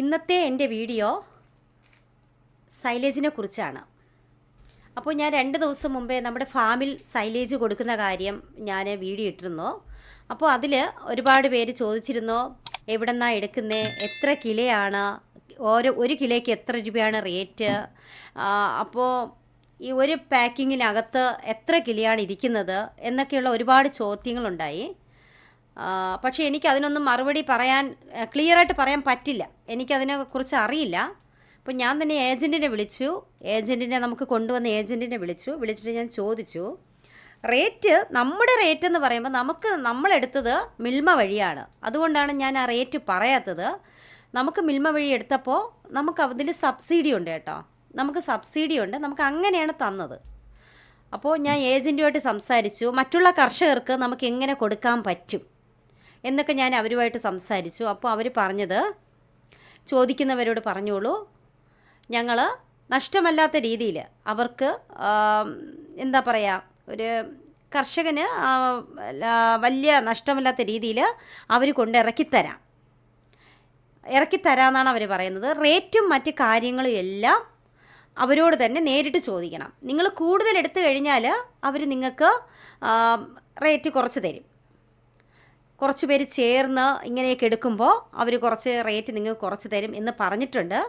ഇന്നത്തെ എന്റെ വീഡിയോ സൈലേജിനെ കുറിച്ചാണ്. അപ്പോൾ ഞാൻ രണ്ട് ദിവസം മുമ്പേ നമ്മുടെ ഫാമിൽ സൈലേജ് കൊടുക്കുന്ന കാര്യം ഞാൻ വീഡിയോ ഇട്ടിരുന്നു. അപ്പോൾ അതിൽ ഒരുപാട് പേര് ചോദിച്ചിരുന്നു എവിടെ നിന്നാണ് എടുക്കുന്നത് എത്ര കിലയാണ്? ഓരോ ഒരു കിലോയ്ക്ക് എത്ര രൂപയാണ് റേറ്റ് അപ്പോൾ ഈ ഒരു പാക്കിങ്ങിനകത്ത് എത്ര കിലയാണ് ഇരിക്കുന്നത് എന്നൊക്കെയുള്ള ഒരുപാട് ചോദ്യങ്ങളുണ്ടായി. പക്ഷേ എനിക്ക് അതിനൊന്നും മറുപടി പറയാൻ ക്ലിയർ ആയിട്ട് പറയാൻ പറ്റില്ല. എനിക്കതിനെ കുറിച്ച് അറിയില്ല. അപ്പോൾ ഞാൻ തന്നെ ഏജന്റിനെ വിളിച്ചു. ഏജന്റിനെ നമുക്ക് കൊണ്ടുവന്ന ഏജന്റിനെ വിളിച്ചു. വിളിച്ചിട്ട് ഞാൻ ചോദിച്ചു റേറ്റ് നമ്മുടെ റേറ്റ് എന്ന് പറയുമ്പോൾ നമുക്ക് നമ്മളെടുത്തത് മിൽമ വഴിയാണ്. അതുകൊണ്ടാണ് ഞാൻ ആ റേറ്റ് പറയാത്തത്. നമുക്ക് മിൽമ വഴി എടുത്തപ്പോൾ നമുക്ക് അതിൽ സബ്സിഡി ഉണ്ട് കേട്ടോ. നമുക്ക് സബ്സിഡി ഉണ്ട്. നമുക്ക് അങ്ങനെയാണ് തന്നത്. അപ്പോൾ ഞാൻ ഏജന്റുമായിട്ട് സംസാരിച്ചു. മറ്റുള്ള കർഷകർക്ക് നമുക്ക് എങ്ങനെ കൊടുക്കാൻ പറ്റും? എന്നൊക്കെ ഞാൻ അവരുമായിട്ട് സംസാരിച്ചു. അപ്പോൾ അവർ പറഞ്ഞത് ചോദിക്കുന്നവരോട് പറഞ്ഞോളൂ. ഞങ്ങൾ നഷ്ടമല്ലാത്ത രീതിയിൽ അവർക്ക് എന്താ പറയുക ഒരു കർഷകന് വലിയ നഷ്ടമില്ലാത്ത രീതിയിൽ അവർ കൊണ്ട് ഇറക്കിത്തരാം ഇറക്കിത്തരാമെന്നാണ് അവർ പറയുന്നത്. റേറ്റും മറ്റ് കാര്യങ്ങളും എല്ലാം അവരോട് തന്നെ നേരിട്ട് ചോദിക്കണം. നിങ്ങൾ കൂടുതൽ എടുത്തു കഴിഞ്ഞാൽ അവർ നിങ്ങൾക്ക് റേറ്റ് കുറച്ച് തരും. കുറച്ച് പേര് ചേർന്ന് ഇങ്ങനെയൊക്കെ എടുക്കുമ്പോൾ അവർ കുറച്ച് റേറ്റ് നിങ്ങൾക്ക് കുറച്ച് തരും എന്ന് പറഞ്ഞിട്ടുണ്ട്.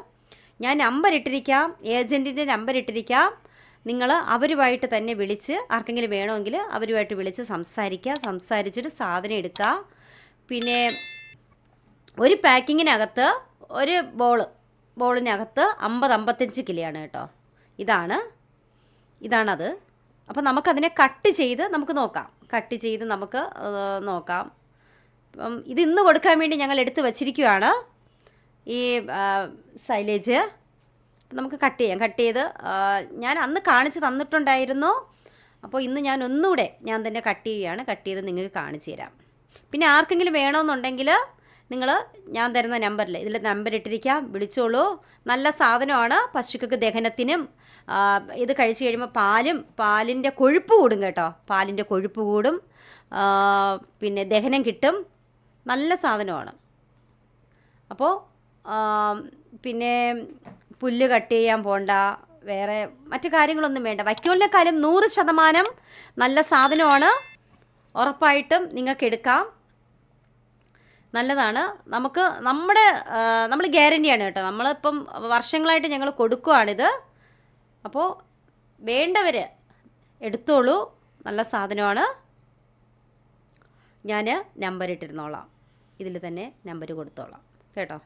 ഞാൻ നമ്പർ ഇട്ടിരിക്കാം. ഏജന്റിന്റെ നമ്പർ ഇട്ടിരിക്കാം. നിങ്ങൾ അവരുമായിട്ട് തന്നെ വിളിച്ച് ആർക്കെങ്കിലും വേണമെങ്കിൽ അവരുമായിട്ട് വിളിച്ച് സംസാരിക്കുക. സംസാരിച്ചിട്ട് സാധനം എടുക്കുക. പിന്നെ ഒരു പാക്കിങ്ങിനകത്ത് ഒരു ബോൾ ബോളിനകത്ത് അമ്പത് അമ്പത്തഞ്ച് കിലോയാണ് കേട്ടോ. ഇതാണ്. ഇതാണത്. അപ്പോൾ നമുക്കതിനെ കട്ട് ചെയ്ത് നമുക്ക് നോക്കാം. കട്ട് ചെയ്ത് നമുക്ക് നോക്കാം. അപ്പം ഇത് ഇന്ന് കൊടുക്കാൻ വേണ്ടി ഞങ്ങൾ എടുത്ത് വച്ചിരിക്കുകയാണ് ഈ സൈലേജ്. നമുക്ക് കട്ട് ചെയ്യാം. കട്ട് ചെയ്ത് ഞാൻ അന്ന് കാണിച്ച് തന്നിട്ടുണ്ടായിരുന്നു. അപ്പോൾ ഇന്ന് ഞാൻ ഒന്നുകൂടെ ഞാൻ തന്നെ കട്ട് ചെയ്യുകയാണ്. കട്ട് ചെയ്ത് നിങ്ങൾക്ക് കാണിച്ചു തരാം. പിന്നെ ആർക്കെങ്കിലും വേണമെന്നുണ്ടെങ്കിൽ നിങ്ങൾ ഞാൻ തരുന്ന നമ്പറിൽ ഇതിൽ നമ്പർ ഇട്ടിരിക്കാം. വിളിച്ചോളൂ. നല്ല സാധനമാണ്. പശുക്കൾക്ക് ദഹനത്തിനും ഇത് കഴിച്ചു കഴിയുമ്പോൾ പാലും പാലിന്റെ കൊഴുപ്പ് കൂടും കേട്ടോ. പാലിന്റെ കൊഴുപ്പ് കൂടും. പിന്നെ ദഹനം കിട്ടും. നല്ല സാധനമാണ്. അപ്പോൾ പിന്നെ പുല്ല് കട്ട് ചെയ്യാൻ പോണ്ട വേറെ മറ്റു കാര്യങ്ങളൊന്നും വേണ്ട. വൈക്കോലിനെക്കാളും നൂറ് ശതമാനം നല്ല സാധനമാണ്. ഉറപ്പായിട്ടും നിങ്ങൾക്ക് എടുക്കാം. നല്ലതാണ്. നമുക്ക് നമ്മുടെ നമ്മൾ ഗ്യാരന്റിയാണ് കേട്ടോ. നമ്മളിപ്പം വർഷങ്ങളായിട്ട് ഞങ്ങൾ കൊടുക്കുവാണിത്. അപ്പോൾ വേണ്ടവർ എടുത്തോളൂ. നല്ല സാധനമാണ്. ഞാൻ നമ്പർ ഇട്ടിരുന്നോളാം. ഇതിൽ തന്നെ നമ്പർ കൊടുത്തോളാം. കേട്ടോ?